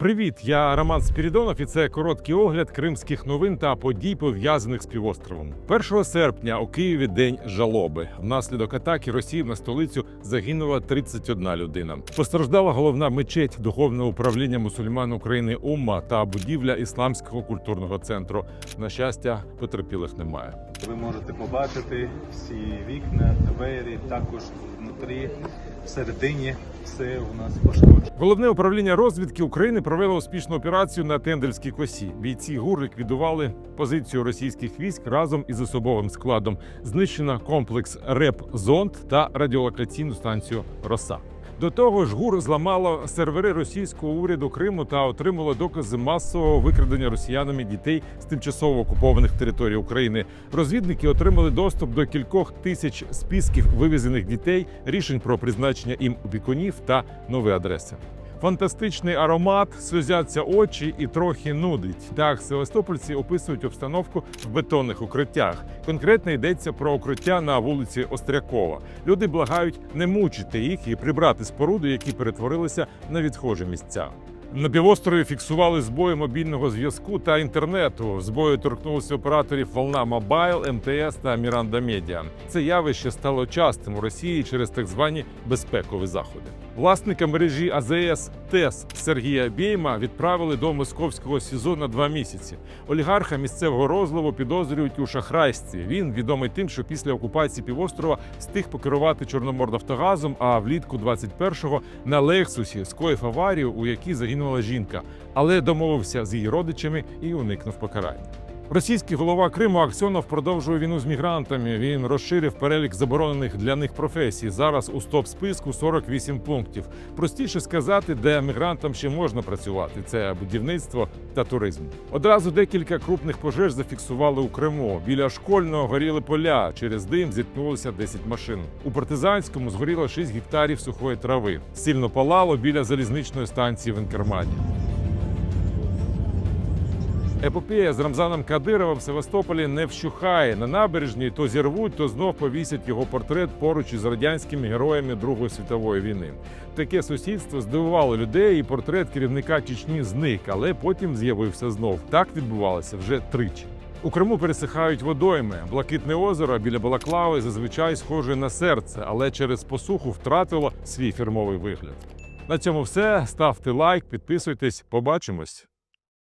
Привіт, я Роман Спірідонов, і це короткий огляд кримських новин та подій пов'язаних з півостровом. 1 серпня у Києві день жалоби. Внаслідок атаки Росії на столицю загинула 31 людина. Постраждала головна мечеть духовного управління мусульман України Умма та будівля ісламського культурного центру. На щастя, потерпілих немає. Ви можете побачити всі вікна, двері, також внутрі, всередині все у нас пошкоджено. Головне управління розвідки України провело успішну операцію на Тендельській косі. Бійці ГУР ліквідували позицію російських військ разом із особовим складом. Знищено комплекс РЕП Зонд та радіолокаційну станцію Роса. До того ж, ГУР зламало сервери російського уряду Криму та отримало докази масового викрадення росіянами дітей з тимчасово окупованих територій України. Розвідники отримали доступ до кількох тисяч списків вивезених дітей, рішень про призначення їм опікунів та нові адреси. Фантастичний аромат, сльозяться очі і трохи нудить. Так, севастопольці описують обстановку в бетонних укриттях. Конкретно йдеться про укриття на вулиці Острякова. Люди благають не мучити їх і прибрати споруди, які перетворилися на відхожі місця. На півострові фіксували збої мобільного зв'язку та інтернету. Збою торкнулися операторів Волна Мобайл, МТС та Міранда Медіа. Це явище стало частим у Росії через так звані безпекові заходи. Власника мережі АЗС ТЕС Сергія Бєйма відправили до московського СІЗО на два місяці. Олігарха місцевого розливу підозрюють у шахрайстві. Він відомий тим, що після окупації півострова встиг покерувати Чорноморнафтогазом, а влітку 21-го на Лексусі скоїв аварію, у якій загинула жінка, але домовився з її родичами і уникнув покарання. Російський голова Криму Аксьонов продовжує війну з мігрантами. Він розширив перелік заборонених для них професій. Зараз у стоп списку 48 пунктів. Простіше сказати, де мігрантам ще можна працювати. Це будівництво та туризм. Одразу декілька крупних пожеж зафіксували у Криму. Біля школьного горіли поля. Через дим зіткнулося 10 машин. У партизанському згоріло 6 гектарів сухої трави. Сильно палало біля залізничної станції в Інкермані. Епопея з Рамзаном Кадировим в Севастополі не вщухає. На набережній то зірвуть, то знов повісять його портрет поруч із радянськими героями Другої світової війни. Таке сусідство здивувало людей, і портрет керівника Чечні зник, але потім з'явився знов. Так відбувалося вже тричі. У Криму пересихають водойми. Блакитне озеро біля Балаклави зазвичай схоже на серце, але через посуху втратило свій фірмовий вигляд. На цьому все. Ставте лайк, підписуйтесь. Побачимось.